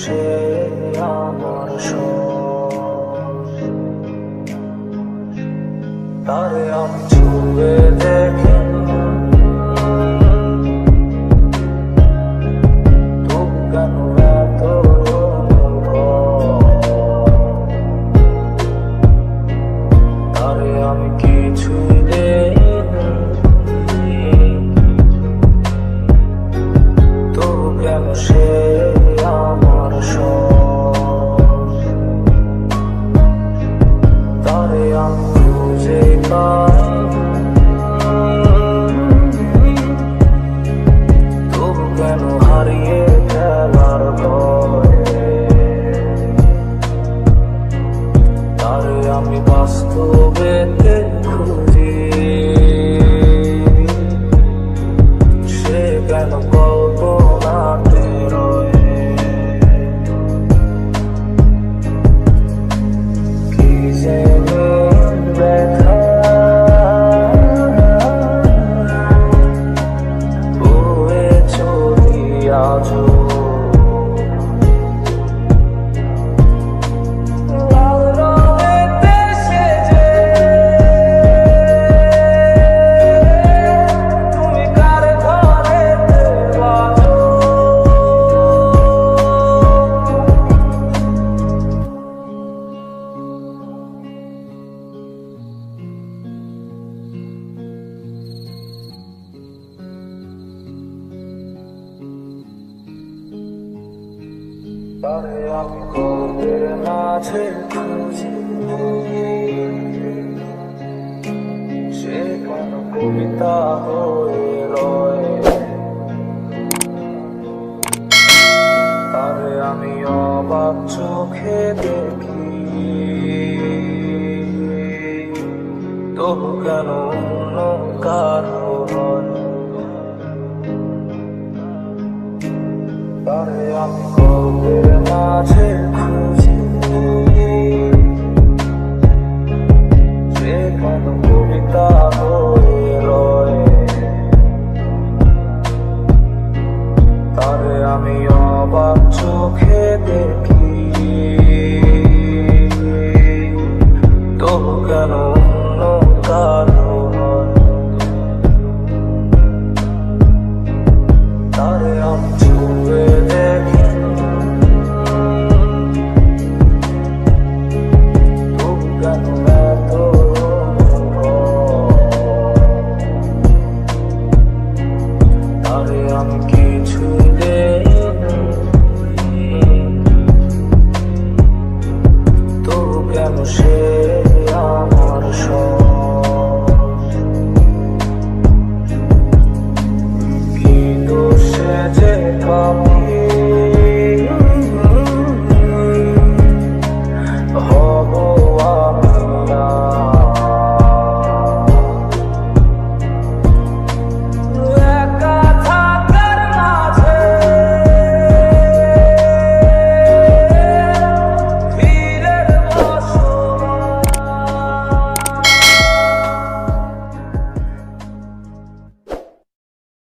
সে আমার তারে আমি ছুঁয়ে দেখে। yağmur yüzey kaybolur আছো কবিতা হয়ে রয়ে। তারে আমি অবাক চোখে দেখি। তবু কেন অন্য কারও তারে সে আমার কি দোষে যে থামি